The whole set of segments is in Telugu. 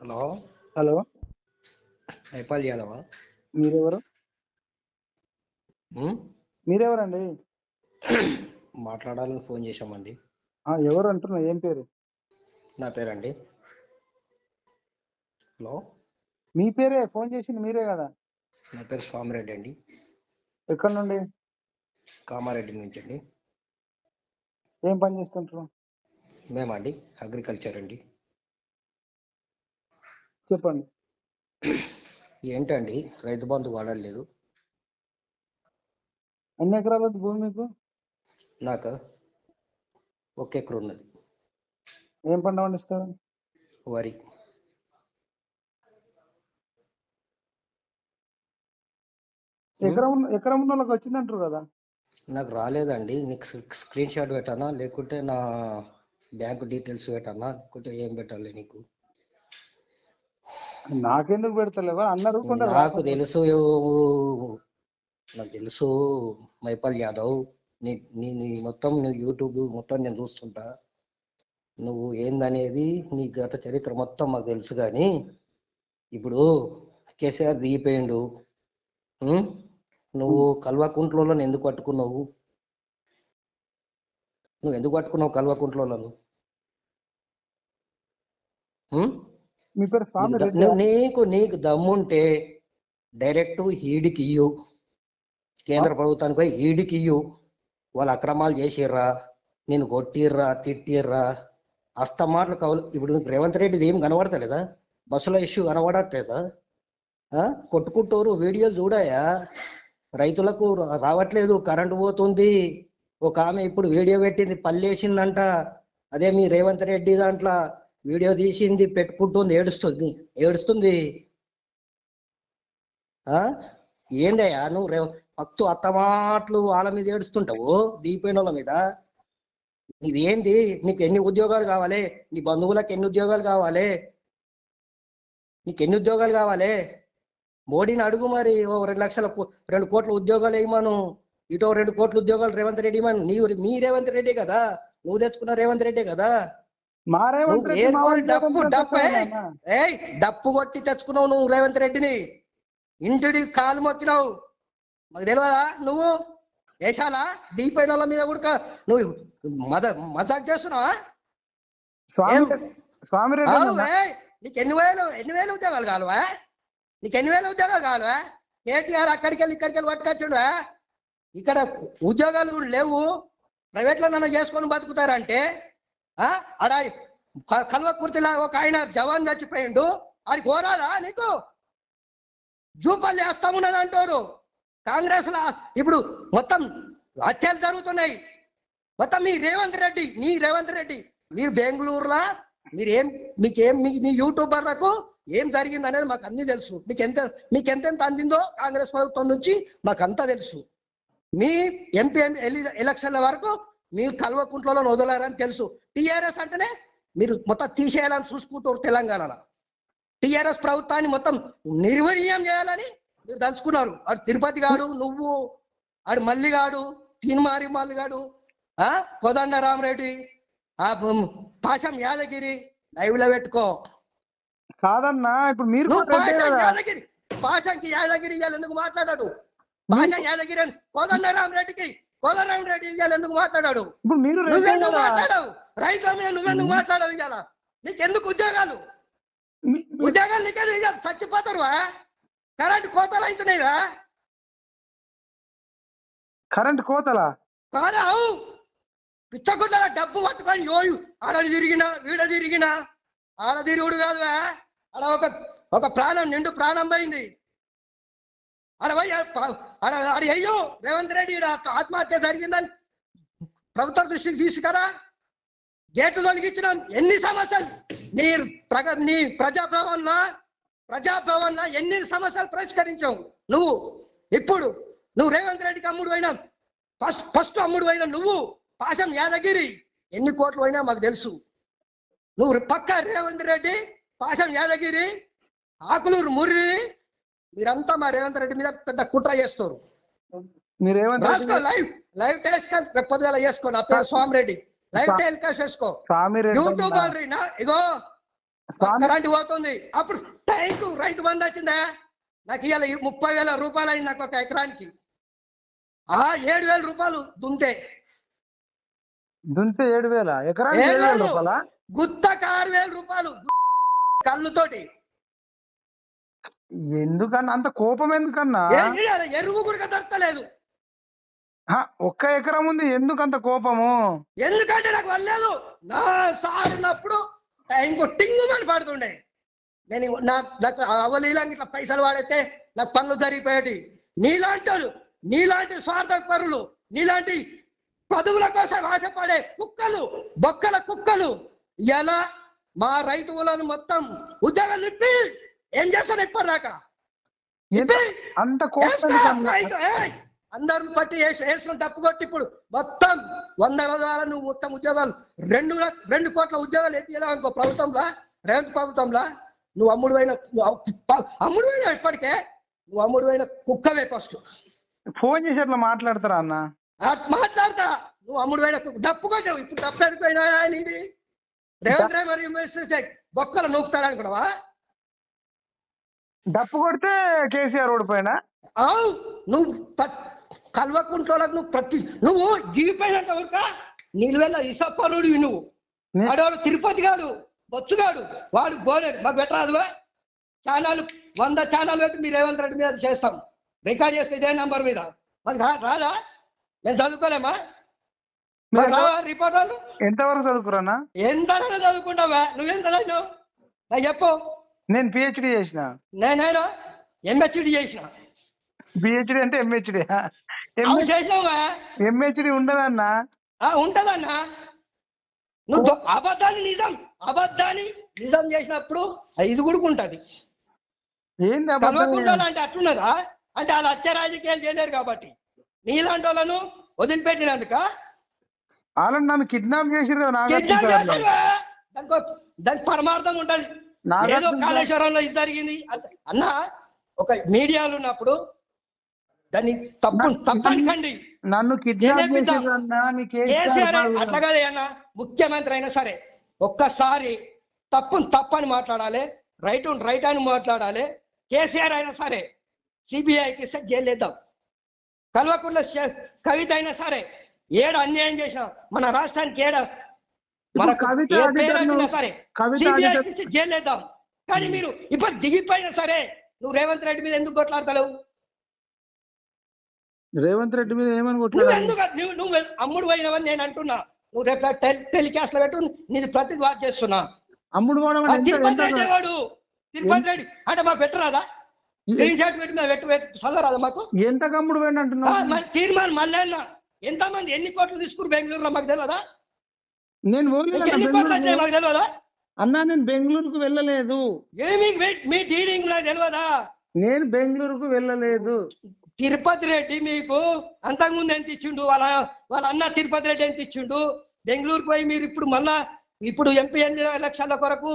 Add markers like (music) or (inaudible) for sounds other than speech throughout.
Hello hello Nepal యాదవా? మీరెవరు? ఉమ్? మీరెవరండి? (clears throat) మాట్లాడాలని ఫోన్ చేశామండి. ఆ, ఎవరు అంటున్నా ఏం పేరు? నా పేరండి. హలో? మీ పేరే? ఫోన్ చేసింది మీరే కదా? నా పేరు స్వామిరెడ్డి అండి. ఎక్కడి నుండి? కామారెడ్డి నుంచి అండి ఏం పని చేస్తుంటారు? మేమండి అగ్రికల్చర్ అండి. చెప్పండి. ఏంటండి? రైతు బంధు వాడలేదు. ఎన్ని ఎకరాలు ఉంది భూమి మీకు? నాకు ఒక ఎకరు ఉన్నది. ఏం పంట పండిస్తారు? వరి. ఎకరం ఎకరం ఉన్న వాళ్ళకి వచ్చిందంటారు కదా? నాకు రాలేదండి. నీకు స్క్రీన్ షాట్ పెట్టానా? లేకుంటే నా బ్యాంక్ డీటెయిల్స్ పెట్టానా? లేకుంటే ఏం పెట్టాలి నీకు? నాకెందుకు పెడతలేవా? అన్నారు నాకు తెలుసు నాకు తెలుసు మైపాల్ యాదవ్. నీ నీ నీ మొత్తం నీ యూట్యూబ్ మొత్తం నేను చూస్తుంటా. నువ్వు ఏందనేది నీ గత చరిత్ర మొత్తం మాకు తెలుసు కానీ ఇప్పుడు కేసీఆర్ దిగిపోయిండు? నువ్వు కల్వకుంట్లలో ఎందుకు పట్టుకున్నావు? నువ్వు ఎందుకు పట్టుకున్నావు కల్వకుంట్లను ఉం? మీ పేరు స్వామి నీకు నీకు దమ్ముంటే డైరెక్ట్ ఈడికి ఇయ్యు కేంద్ర ప్రభుత్వానికి పోయి ఈడికి ఇయ్యు వాళ్ళు అక్రమాలు చేసిర్రా నేను కొట్టిర్రా తిట్టిర్రా. అస్త మాటలు కవులు. ఇప్పుడు నీకు రేవంత్ రెడ్డిది ఏం కనబడతలేదా? బస్సులో ఇష్యూ కనబడట్లేదా? కొట్టుకుంటూరు వీడియోలు చూడాయా? రైతులకు రావట్లేదు కరెంటు పోతుంది. ఒక ఆమె ఇప్పుడు వీడియో పెట్టింది పల్లేసిందంట. అదే మీ రేవంత్ రెడ్డి దాంట్లో. వీడియో తీసింది పెట్టుకుంటుంది ఏడుస్తుంది ఏడుస్తుంది? ఆ? ఏందయ్యా నువ్వు రే పత్తు అత్తమాట్లు వాళ్ళ మీద ఏడుస్తుంటావు? దిగిపోయిన వాళ్ళ మీద? నీవేంది నీకు ఎన్ని ఉద్యోగాలు కావాలి? నీ బంధువులకు ఎన్ని ఉద్యోగాలు కావాలి? నీకు ఎన్ని ఉద్యోగాలు కావాలి? మోడీని అడుగు మరి ఓ రెండు లక్షల కో- రెండు కోట్ల ఉద్యోగాలు వేయమను ఇటో రెండు కోట్ల ఉద్యోగాలు రేవంత్ రెడ్డి ఇవ్వమను నీ మీ రేవంత్ రెడ్డి కదా? నువ్వు తెచ్చుకున్న రేవంత్ రెడ్డి కదా? మా రేవంత్ రెడ్డి డప్పు. ఏయ్ డప్పు కొట్టి తెచ్చుకున్నావు నువ్వు రేవంత్ రెడ్డిని. ఇంటిడి కాలు మొక్కినావు మాకు తెలియదా నువ్వు? వేసాలా దీపైన వాళ్ళ మీద కూడా నువ్వు మద మజాక్ చేస్తున్నావా? స్వామి నీకు ఎన్ని వేలు ఎన్ని వేలు ఉద్యోగాలు కావాలా నీకు ఎన్ని వేలు ఉద్యోగాలు కావాలా కేటీఆర్ అక్కడికి వెళ్ళి ఇక్కడికి వెళ్ళి పట్టుకొచ్చిండు? ఇక్కడ ఉద్యోగాలు లేవు. ప్రైవేట్లో నన్ను చేసుకొని బతుకుతారంటే ఆడ కలువ కల్వకుర్తిలా ఒక ఆయన జవాన్ చచ్చిపోయిండు. అది కోరాదా నీకు? జూపల్లి వేస్తామున్నది అంటారు. కాంగ్రెస్ లా ఇప్పుడు మొత్తం హత్యలు జరుగుతున్నాయి. మొత్తం మీ రేవంత్ రెడ్డి నీ రేవంత్ రెడ్డి మీరు బెంగళూరులా? మీరేం మీకేం మీ మీ యూట్యూబర్లకు ఏం జరిగింది అనేది మాకు అన్ని తెలుసు. మీకు ఎంత మీకు ఎంతెంత అందిందో కాంగ్రెస్ ప్రభుత్వం నుంచి మాకు అంతా తెలుసు. మీ ఎంపీ ఎలక్షన్ల వరకు మీరు కల్వకుంట్లలో వదలారని తెలుసు. టిఆర్ఎస్ అంటేనే మీరు మొత్తం తీసేయాలని చూసుకుంటారు తెలంగాణలో. టిఆర్ఎస్ ప్రభుత్వాన్ని మొత్తం నిర్వీర్యం చేయాలని మీరు తలుచుకున్నారు. ఆడు తిరుపతి గాడు నువ్వు ఆడు మల్లిగాడు తీన్మారి మల్లిగాడు ఆ కోదండ రామరెడ్డి ఆ పాశం యాదగిరి లైవ్లో పెట్టుకో. కాదన్నా ఇప్పుడు మీరు యాదగిరి పాశంకి యాదగిరి ఎందుకు మాట్లాడాడు? పాశం యాదగిరి అని కోదండ రామరెడ్డికి కోదండ రామరెడ్డి ఇయ్యాలి ఎందుకు మాట్లాడాడు? ఇప్పుడు మీరు రెడ్డే నువ్వెందుకు కదా మాట్లాడావు? రైతుల మీద నువ్వెందుకు మాట్లాడావు ఇవాళ నీకెందుకు ఉద్యోగాలు? ఉద్యోగాలు నీకేది ఇక చచ్చిపోతారువా? కరెంట్ కోతలు అవుతున్నాయివా? కరెంట్ కోతలా? కాదావు పిచ్చగుడ్ల డబ్బు పట్టుకొని యోయు ఆడ తిరిగినా వీడ తిరిగినా ఆడ తిరుగుడు కాదువా? ఆడ ఒక ఒక ప్రాణం నిండు ప్రాణం పోయింది. ఆడ పోయి ఆడ ఆడ అయ్యో రేవంత్ రెడ్డి ఆత్మహత్య జరిగిందని ప్రభుత్వ దృష్టికి తీసుకురా గేట్లు తొలగించినాం. ఎన్ని సమస్యలు? నీ ప్రగ నీ ప్రజాభవన్లో ప్రజాభవన్లో ఎన్ని సమస్యలు పరిష్కరించావు? నువ్వు ఇప్పుడు నువ్వు రేవంత్ రెడ్డికి అమ్ముడు పోయినా. ఫస్ట్ ఫస్ట్ అమ్ముడు పోయినా నువ్వు పాశం యాదగిరి. ఎన్ని కోట్లు పోయినా మాకు తెలుసు. నువ్వు పక్క రేవంత్ రెడ్డి పాశం యాదగిరి ఆకులూరు ముర్రి మీరంతా మా రేవంత్ రెడ్డి మీద పెద్ద కుట్ర చేస్తారు. మీరు రాసుకో లైవ్ లైవ్ టెలికాస్ట్ రేపు పొద్దుగాల చేసుకో నా పేరు స్వామి రెడ్డి. లైవ్ టెలికాస్ట్ చేసుకో. స్వామి. యూట్యూబ్ ఇగో కరెంట్ పోతుంది. అప్పుడు టైంకు రైతు బంధు వచ్చిందా? నాకు ఇవాళ ముప్పై వేల రూపాయలు అయింది నాకు ఒక ఎకరానికి. ఆ ఏడు వేల రూపాయలు దుంతే. దుంతే ఏడు వేల? ఎకరానికి ఏడు ఏడు వేల వేలు. రూపాయల? గుత్తకు ఆరు వేల రూపాయలు. కళ్ళుతోటి ఎందుకన్నా? అంత కోపం ఎందుకన్నా? ఎరువు కూడా దొరకలేదు. ఒక్క ఎకరం ఉంది ఎందుకు అంత కోపము? ఎందుకంటే నాకు వల్లేదు నా సార్ ఉన్నప్పుడు ఇంకో టింగుమని పడుతుండే. నేను నా నాకు అవలీలంగా ఇట్లా పైసలు వాడితే నాకు పనులు జరిగిపోయేటి. నీలాంటి నీలాంటి స్వార్థ పరులు నీలాంటి పదవుల కోసం ఆశపడే కుక్కలు బొక్కల కుక్కలు ఎలా మా రైతులను మొత్తం ఉద్యోగాలు ఇప్పి ఏం చేస్తాను ఇప్పటిదాకా? అంత! అందరిని పట్టి వేసి వేసుకొని తప్పు కొట్టి ఇప్పుడు మొత్తం వంద రోజుల నువ్వు మొత్తం ఉద్యోగాలు రెండు రెండు కోట్ల ఉద్యోగాలు ఇంకో ప్రభుత్వంలా రేవంత్ ప్రభుత్వంలా. నువ్వు అమ్ముడు అయిన అమ్ముడు అయినా ఇప్పటికే. నువ్వు అమ్ముడు అయిన కుక్కవే ఫస్ట్. ఫోన్ చేసి అట్లా మాట్లాడతారా అన్న? మాట్లాడతా. నువ్వు అమ్ముడు కుక్క డప్పు కొట్టావు. ఇప్పుడు డప్పు ఎడిపోయినా ఇది రేవంత్ మరి మెసేజ్ బొక్కలు నూకుతాడు అనుకున్నావా? డప్పు కొడితే కేసీఆర్ ఓడిపోయినా? నువ్వు కల్వకుంట్లోలకు నువ్వు ప్రతి నువ్వు దిగిపోయినంత వరక నిలువెల్ల ఇసపరుడివి నువ్వు. వాడు తిరుపతి గాడు బొచ్చుగాడు వాడు బోలేడు. మాకు పెట్టరాదువా ఛానల్ వంద ఛానల్ పెట్టి మీరు రేవంత్ రెడ్డి మీద చేస్తాం. రికార్డ్ చేస్తే ఇదే నంబర్ మీద. మాకు రాదా? మేము చదువుకోలేమా? రావా రిపోర్టర్లు? ఎంతవరకు చదువుకురానా ఎంత చదువుకుంటావా? నువ్వెంత చదివినావు? నాకు చెప్పు. నేను పిహెచ్డి చేసిన. నేనైనా? ఎంహెచ్డి చేసిన. పిహెచ్డి అంటే ఎంహెచ్డి చేసినావా ఎంహెచ్డి ఉండదన్నా? ఆ ఉంటదన్నా. నువ్వు అబద్ధాన్ని నిజం అబద్ధాన్ని నిజం చేసినప్పుడు ఇది కూడా ఉంటది. ఏంది అంటే అట్లున్నదా? అంటే వాళ్ళు హత్య రాజకీయాలు చేయలేరు కాబట్టి. నీలాంటి వాళ్ళను వదిలిపెట్టినందుక? వాళ్ళని నన్ను కిడ్నాప్ చేసిరు? దానికి పరమార్థం ఉంటది. ఏదో. కాళేశ్వరంలో ఇది జరిగింది. అన్న ఒక మీడియాలో ఉన్నప్పుడు దాన్ని తప్పు తప్పనికండి నన్ను అట్లా కాదే అన్న. ముఖ్యమంత్రి అయినా సరే ఒక్కసారి తప్పును తప్పని మాట్లాడాలి రైట్ రైట్ అని మాట్లాడాలి కేసీఆర్ అయినా సరే సిబిఐకి జైలు వేద్దాం కల్వకుంట్ల శ- కవిత అయినా సరే ఏడ అన్యాయం చేసిన మన రాష్ట్రానికి ఏడ మన ఇప్పుడు కవిత ఏ పేరు అధికారులు- వచ్చినా సరే కవిత సిబిఐ అధికారులు- జైలు వేద్దాం. కానీ మీరు ఇప్పుడు దిగిపోయినా సరే నువ్వు రేవంత్ రెడ్డి మీద ఎందుకు కొట్లాడతలేవు? రేవంత్ రెడ్డి మీద ఏమని కొట్లాడాలి? నువ్వు నువ్వు అమ్ముడు పోయినవని నేను అంటున్నా. నువ్వు రేపు టెలి టెలికాస్ట్లో పెట్టు నీది ప్రతి వాడు చేస్తున్నా. అమ్ముడు పోవడం తిరుపతి రెడ్డి వాడు తిరుపతి రెడ్డి అంటే మాకు పెట్టరాదా? చదవరాదా మాకు? ఎంత అమ్ముడు అంటున్నావు? మరి తీర్మానం మళ్ళీ ఎంత మంది ఎన్ని కోట్లు తీసుకురు బెంగళూరులో మాకు తెలియదా నేను అన్నా నేను బెంగళూరుకు వెళ్ళలేదు. ఏమి మీ- డీలింగ్ నాకు తెలియదా నేను బెంగళూరుకు వెళ్ళలేదు. తిరుపతి రెడ్డి మీకు అంతకుముందు ఎంత ఇచ్చిండు? వాళ్ళ వాళ్ళ అన్న తిరుపతి రెడ్డి ఎంత ఇచ్చిండు? బెంగళూరుకు పోయి మీరు ఇప్పుడు మళ్ళా ఇప్పుడు ఎంపీ ఎలక్షన్ల కొరకు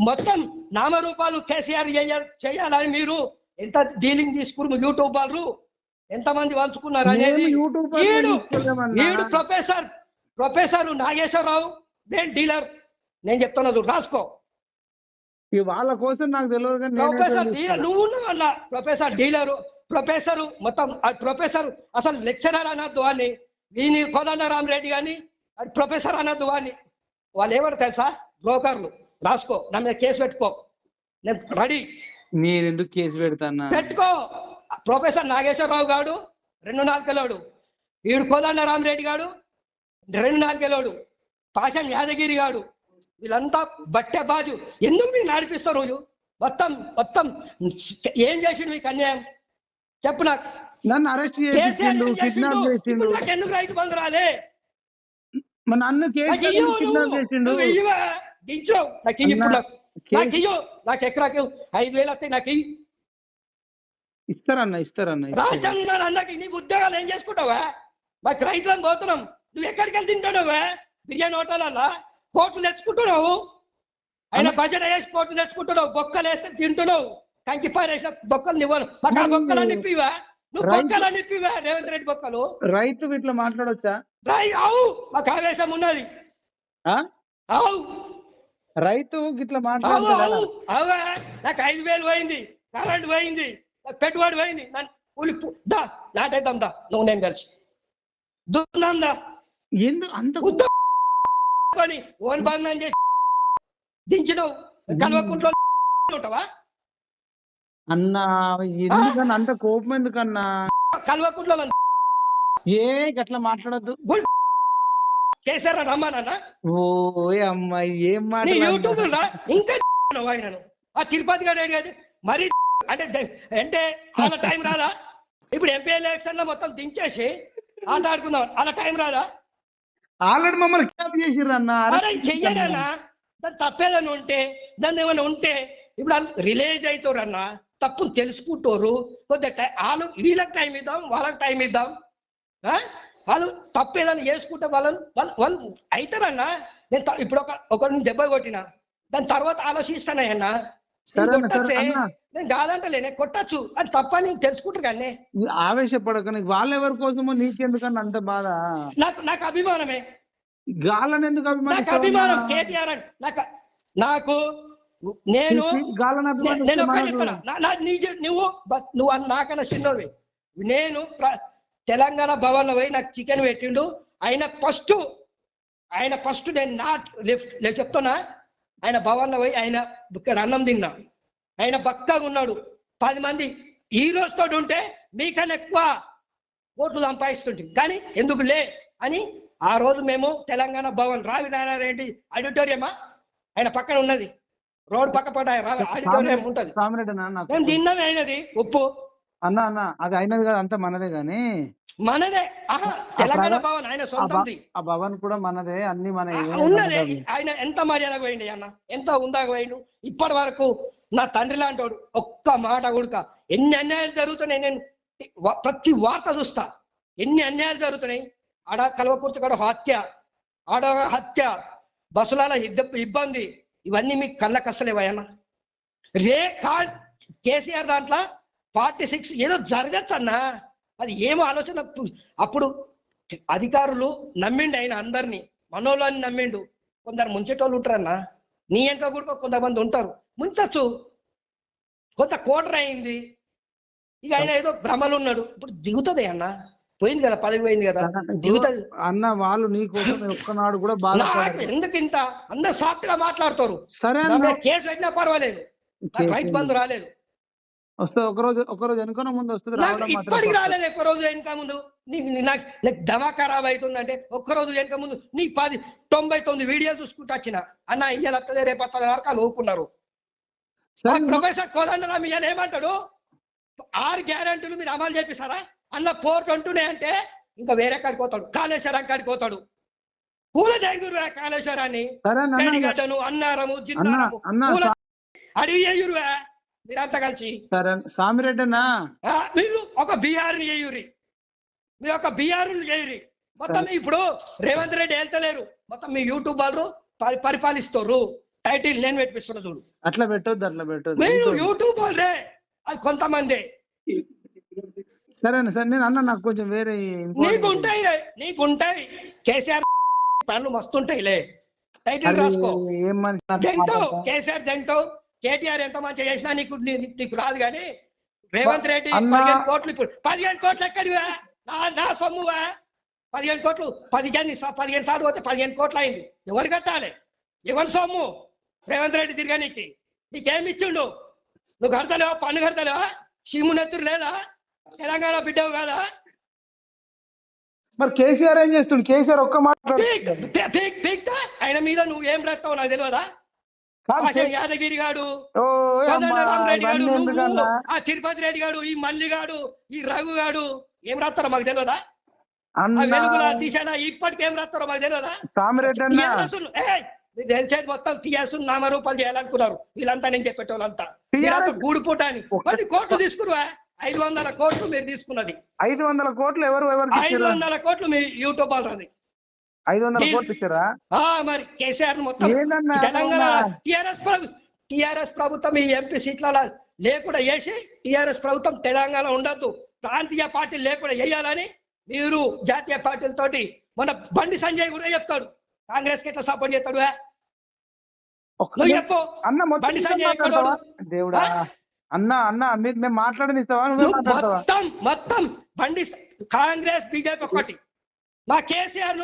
మొత్తం నామరూపాలు కేసీఆర్ చేయ- చేయాలని మీరు ఎంత డీలింగ్ తీసుకురు యూట్యూబ్ వాళ్ళు ఎంత మంది పంచుకున్నారు అనేది ప్రొఫెసర్ ప్రొఫెసర్ నాగేశ్వరరావు నేను డీలర్ నేను చెప్తున్నది రాసుకో. వాళ్ళ కోసం నాకు తెలియదు కానీ ప్రొఫెసర్ డీలర్ నువ్వు అన్న ప్రొఫెసర్ డీలరు ప్రొఫెసర్ మొత్తం ప్రొఫెసర్ అసలు లెక్చరర్ అనద్దు అని వీని కోదండరామ్ రెడ్డి కానీ అది ప్రొఫెసర్ అనద్దు అని వాళ్ళు ఏమని తెలుసా? బ్రోకర్లు. రాసుకో నా మీద కేసు పెట్టుకో. నేను రెడీ. నేను ఎందుకు కేసు పెడతానా? పెట్టుకో. ప్రొఫెసర్ నాగేశ్వరరావు గాడు రెండు నాలుగెలోడు వీడు కోదండరామ్ రెడ్డి గాడు రెండు నాలుగెలోడు పాషం యాదగిరి గాడు వీళ్ళంతా బట్టె బాజు ఎందుకు మీరు నడిపిస్తారు రోజు? మొత్తం మొత్తం ఏం చేసిండు మీకు అన్యాయం చెప్పు నాకు. నన్ను అరెస్ట్ చేసిండు? కిడ్నాప్ చేసిండు? ఎందుకు రైతు బంధు రాలే? నన్ను. చేసిండు? దించు. నాకు ఇప్పుడు నాకు. ఇయ్యు. నాకు ఎకరాకి ఐదు వేలు వస్తాయి నాకు ఇస్తారన్న ఇస్తారన్న ఇస్తారు. రాష్ట్రంలో అందరికి నీకు ఉద్యోగాలు ఏం చేసుకుంటావా? మాకు రైతులను పోతున్నాం. నువ్వు ఎక్కడికి వెళ్ళి తింటున్నావా బిర్యానీ హోటలల్లా కోట్లు తెచ్చుకుంటున్నావు? ఆయన బడ్జెట్ వేసి కోట్లు తెచ్చుకుంటున్నావు బొక్కలు వేస్తే తింటున్నావు. కంకి పారేసిన బొక్కలు ఇవ్వను మాకు ఆ బొక్కలు నిప్పివా నువ్వు బొక్కలు నిప్పివా రేవంత్ రెడ్డి బొక్కలు? రైతు ఇట్లా మాట్లాడొచ్చా? రాయి అవు మాకు ఆవేశం ఉన్నది. ఆ? అవు. రైతు గిట్లా అవు మాట్లాడతాడా అవు నాకు ఐదు వేలు పోయింది కరెంట్ పోయింది నాకు పెట్టుబడి పోయింది. కూలి దా నాటేద్దాం దా నువ్వు నేను కలిసి. దున్నాం దా. ఎందుకు అంత పని ఓన్ బంధం చేసి దించినావు కల్వకుంట్లో ఉంటావా? అన్నా ఎందుకన్నా అంత కోపం ఎందుకన్నా? కల్వకుంట్లో ఏ గట్లా మాట్లాడద్దు. కేసీఆర్ రమ్మానన్న ఓ అమ్మాయి ఏం నీ మాటలు యూట్యూబ్? ఇంకా ఆయనను. ఆ తిరుపతి గారు అడిగేది మరి అంటే అంటే అలా టైం రాదా? ఇప్పుడు ఎంపీ ఎలక్షన్లో మొత్తం దించేసి ఆట ఆడుకుందాం. అలా టైం రాదా? ఆల్రెడీ మమ్మల్ని కిడ్నాప్ చేసిర్రు అన్న అరే చెయ్యడన్నా దాని తప్పేదని ఉంటే దాన్ని ఏమైనా ఉంటే ఇప్పుడు రిలేజ్ అవుతారు అన్న తప్పును తెలుసుకుంటారు. కొద్దిగా వాళ్ళు వీళ్ళకి టైం ఇద్దాం వాళ్ళకి టైం ఇద్దాం. ఆ? వాళ్ళు తప్పు ఏదైనా చేసుకుంటే వాళ్ళని వాళ్ళు వాళ్ళు అవుతారన్నా నేను ఇప్పుడు ఒక ఒకరిని దెబ్బ కొట్టిన. దాని తర్వాత ఆలోచిస్తానయ్యన్నా. నేను కాదంటలే నేను కొట్టచ్చు. అది తప్పని తెలుసుకుంటారు కానీ. ఆవేశపడక నీకు వాళ్ళెవరి కోసమో నీకెందుకన్నా అంత బాధ? నాకు నాకు అభిమానమే. గాలని ఎందుకు నాకు అభిమానం కేటీఆర్ అని. నాకు నాకు నేను గాలని నే- నేను ఒక్కటి అభిమానిస్తే చెప్తున్నా. నా- నా- నీ జీ- నువ్వు నువ్వు నాకన్నా చిన్నవి నేను తెలంగాణ భవన్లో పోయి నాకు చికెన్ పెట్టిండు. ఆయన ఫస్ట్ ఆయన ఫస్ట్ నేను నా చెప్తున్నా. ఆయన భవన్లో పోయి ఆయన ఇక్కడ అన్నం తిన్నా. ఆయన బక్కగా ఉన్నాడు. పది మంది ఈ రోజుతో ఉంటే మీకన్నా ఎక్కువ కోట్లు సంపాదిస్తుంటుంది కానీ ఎందుకు లే అని ఆ రోజు మేము తెలంగాణ భవన్ రావి నారాయణ ఆడిటోరియమా? ఆయన పక్కన ఉన్నది. రోడ్ పక్క పడ ఆడిటోరియం ఉంటది. మేము తిన్నాం అయినది ఉప్పు. అన్న అన్న అది అయినది కదా అంత మనదే గాని. మనదే. ఆహా తెలంగాణ భవన్ ఆయన ఆ సొంతంది. ఆ భవన్ కూడా మనదే అన్ని మన ఉన్నదే. ఆయన ఎంత మర్యాదకు పోయింది అన్న? ఎంత ఉందాక పోయిండు? ఇప్పటి వరకు నా తండ్రి లాంటోడు ఒక్క మాట కొడుక ఎన్ని అన్యాయాలు జరుగుతున్నాయి నేను వ- ప్రతి వార్త చూస్తా. ఎన్ని అన్యాయాలు జరుగుతున్నాయి? ఆడ కల్వకుర్తి కూడా హత్య ఆడ హత్య బస్సుల ఇద్ద- ఇబ్బంది ఇవన్నీ మీకు కళ్ళకి అసలేవయ్యన్న రే కా కేసీఆర్ దాంట్లో ఫార్టీ సిక్స్ ఏదో జరగచ్చు అన్నా అది ఏమో ఆలోచన. అప్పుడు- అధికారులు నమ్మిండు ఆయన అందరినీ. మనోళ్ళని నమ్మిండు. కొందరు ముంచేటోళ్ళు ఉంటారన్న. నీ వెనక కూడా కొంతమంది ఉంటారు. ముంచచ్చు. కొంత కోటర్ అయింది. ఇక ఆయన ఏదో భ్రమలు ఉన్నాడు ఇప్పుడు దిగుతుంది అన్న. పోయింది కదా పదవి పోయింది కదా. దిగుతుంది. అన్న వాళ్ళు నీ కోసం ఒక్కనాడు కూడా బాధపడరు. ఎందుకు ఇంత? అందరు సాఫ్ట్గా మాట్లాడతారు. సరే కేసు పెట్టినా పర్వాలేదు. రైతు బంధు రాలేదు. వస్తే ఒక రోజు ఒక రోజు వెనుకన ముందు వస్తుంది రావడం ఇప్పటికి. రాలేదు ఒక్క రోజు వెనక ముందు. నీకు నీ- నాకు నాకు దమా ఖరాబ్ అవుతుందంటే ఒక్క రోజు వెనక ముందు నీ పది తొంభై తొమ్మిది వీడియోలు చూసుకుంటూ వచ్చిన. అన్న ఇయ్యాల వస్తుంది రేపు వస్తుంది వరకు వాళ్ళు ప్రొఫెసర్ కోదండరామ్ ఇయ్యాల ఏమంటాడు? ఆరు గ్యారంటీలు మీరు అమలు చేపిస్తారా? అందులో ఫోర్ ట్వంటీ అంటే ఇంకా వేరే కాడికి పోతాడు. కాళేశ్వరం కాడికి పోతాడు. పూల జంగురు కాళేశ్వరాన్ని. అన్న, అన్న అన్నారము అన్న జిన్నారము అన్న అడవి చేయురువా మీరంతా కలిసి. సరే అన్న. సామిరెడ్డి అన్న ఆ, మీరు ఒక బీఆర్ని చేయురి మీరు ఒక బీఆర్ని చేయురి మొత్తం ఇప్పుడు రేవంత్ రెడ్డి వెళ్తలేరు. మొత్తం మీ యూట్యూబ్ వాళ్ళు పరి- పరిపాలిస్తారు టైటిల్ నేను పెట్టిస్తున్నా చూడు. అట్లా పెట్టొద్దు అట్లా పెట్టొద్దు. మీరు యూట్యూబ్ వాళ్ళే. అది కొంతమంది. సరే అన్న సరే నేను అన్న నాకు కొంచెం వేరే నీకు ఉంటాయి నీకు ఉంటాయి. కేసీఆర్ (laughs) పనులు మస్తుంటాయిలే. టైటిల్ రాసుకో. ఏం మనిషి? కేసీఆర్ దెంగతావు కేటీఆర్ ఎంత మంచిగా చేసినా నీకు నీకు రాదు కానీ రేవంత్ రెడ్డి పదిహేను కోట్లు ఇప్పుడు పదిహేను కోట్లు ఎక్కడివా? నా నా సొమ్మువా? పదిహేను కోట్లు పదిహేను పదిహేను సార్లు పోతే పదిహేను కోట్లు అయింది. ఎవరు కట్టాలి? ఎవరి సొమ్ము? రేవంత్ రెడ్డి తిరగనీకి నీకేమి ఇచ్చిండు? నువ్వు కడతలేవా? పన్ను కడతలేవా? సీము నెత్తురు లేదా? తెలంగాణ బిడ్డవు కాదా? మరి కేసీఆర్ ఏం చేస్తుండు? కేసీఆర్ ఒక్క పీక్తా? ఆయన మీద నువ్వు ఏం రాస్తావు నాకు తెలియదా? యాదగిరి గాడు గాడు ఆ తిరుపతి రెడ్డి గాడు ఈ మల్లి గాడు ఈ రఘు గాడు ఏం రాస్తారో మాకు తెలియదా? వెలుగుల దిశన ఇప్పటికేం రాస్తారో మాకు తెలియదా? సామిరెడ్డి తెలిసేది మొత్తం టీఆర్ఎస్ నామరూపాలు చేయాలనుకున్నారు. వీళ్ళంతా నేను చెప్పేటోళ్ళంతా. గూడుపూట అని కొన్ని కోట్లు తీసుకురువా? ఐదు వందల కోట్లు మీరు తీసుకున్నది. ఐదు వందల కోట్లు ఎవరు ఎవరికి ఐదు వందల కోట్లు మీ యూట్యూబ్ వాళ్ళది ఐదు వందల కోట్లు ఇచ్చారా మరి కేసీఆర్ మొత్తం తెలంగాణ? టిఆర్ఎస్ టిఆర్ఎస్ ప్రభుత్వం ఈ ఎంపీ సీట్ల లేకుండా చేసి టిఆర్ఎస్ ప్రభుత్వం తెలంగాణ ఉండద్దు. ప్రాంతీయ పార్టీలు లేకుండా చేయాలని మీరు జాతీయ పార్టీలతోటి మన బండి సంజయ్ కూడా చెప్తాడు. కాంగ్రెస్కి ఎట్లా సపోర్ట్ చేస్తాడు. చెప్పు. అన్న బండి సంజయ్? దేవుడా? అన్న అన్న మీరు మేము మాట్లాడనిస్తావా మొత్తం మొత్తం బండి కాంగ్రెస్ బీజేపీ ఒకటి మా కేసీఆర్